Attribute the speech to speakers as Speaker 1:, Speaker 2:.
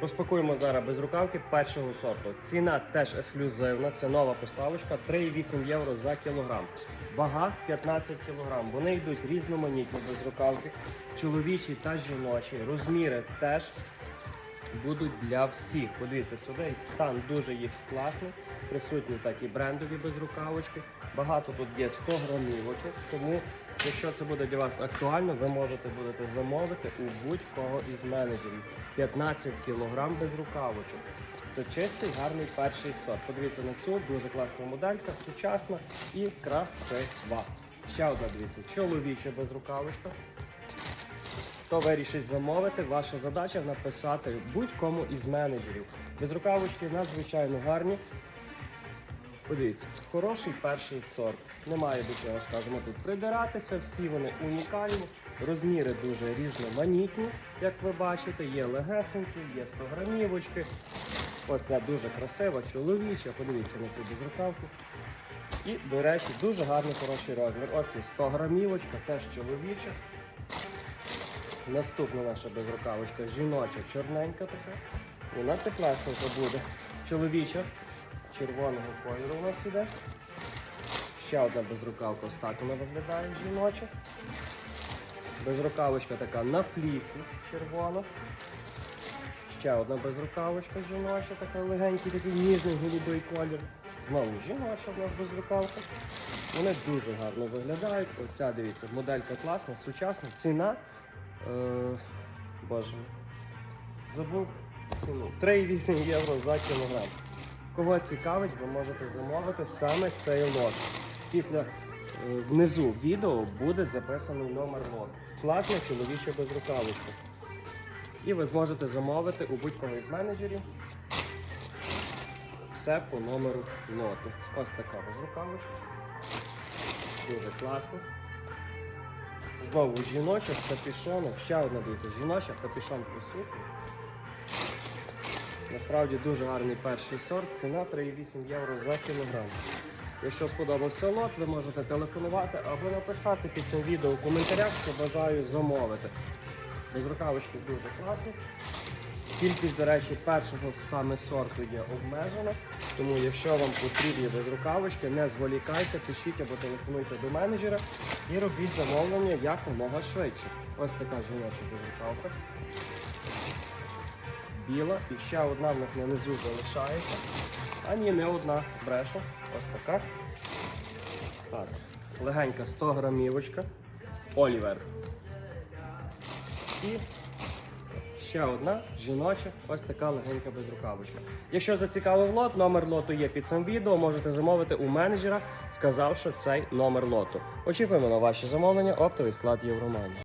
Speaker 1: Розпакуємо зараз безрукавки першого сорту. Ціна теж ексклюзивна, це нова поставочка 3,8 євро за кілограм. Вага 15 кілограм. Вони йдуть різноманітні безрукавки, чоловічі та жіночі. Розміри теж будуть для всіх. Подивіться сюди, стан дуже їх класний. Присутні такі брендові безрукавочки. Багато тут є 100 грамівочок, тому якщо це буде для вас актуально, ви можете будете замовити у будь-кого із менеджерів 15 кілограм безрукавочок. Це чистий, гарний перший сорт. Подивіться на цю дуже класна моделька, сучасна і красива. Ще одна дивіться, чоловіча безрукавочка. Хто вирішить замовити, ваша задача написати будь-кому із менеджерів. Безрукавочки надзвичайно гарні. Подивіться, хороший перший сорт. Немає до чого, скажімо, тут придиратися. Всі вони унікальні, розміри дуже різноманітні, як ви бачите. Є легесенькі, є 100 грамівочки. Оця дуже красива, чоловіча. Подивіться на цю безрукавку. І, до речі, дуже гарний хороший розмір. Ось є 100 грамівочка, теж чоловіча. Наступна наша безрукавочка жіноча, чорненька така. Вона теплесенька буде. Чоловіча, червоного кольору у нас іде. Ще одна безрукавка, ось так вона виглядає жіноча. Безрукавочка така на флісі червона. Ще одна безрукавочка жіноча, така легенький, такий ніжний голубий колір. Знову жіноча в нас безрукавка. Вони дуже гарно виглядають. Оця, дивіться, моделька класна, сучасна. Ціна. Е, боже. Забув ціну. 3,8 євро за кілограм. Кого цікавить, ви можете замовити саме цей лот. Після е, внизу відео буде записаний номер лот. Класна чоловіча безрукавочка. І ви зможете замовити у будь-кого із менеджерів все по номеру лоту. Ось така безрукавочка. Дуже класно. Знову жіноча з капюшоном. Ще одна дивіться, жіноча, капюшон присутній. Насправді дуже гарний перший сорт. Ціна 3,8 євро за кілограм. Якщо сподобався лот, ви можете телефонувати або написати під цим відео у коментарях, що бажаю замовити. Безрукавочки дуже класні. Кількість, до речі, першого саме сорту є обмежена. Тому, якщо вам потрібні безрукавочки, не зволікайте, пишіть або телефонуйте до менеджера і робіть замовлення якомога швидше. Ось така жіноча безрукавка. Біла. І ще одна в нас на низу залишається. А ні, не одна. Брешу. Ось така. Так. Легенька 100 грамівочка. Олівер. І ще одна жіноча, ось така легенька безрукавочка. Якщо зацікавив лот, номер лоту є під цим відео. Можете замовити у менеджера, сказавши цей номер лоту. Очікуємо на ваші замовлення. Оптовий склад Євроманія.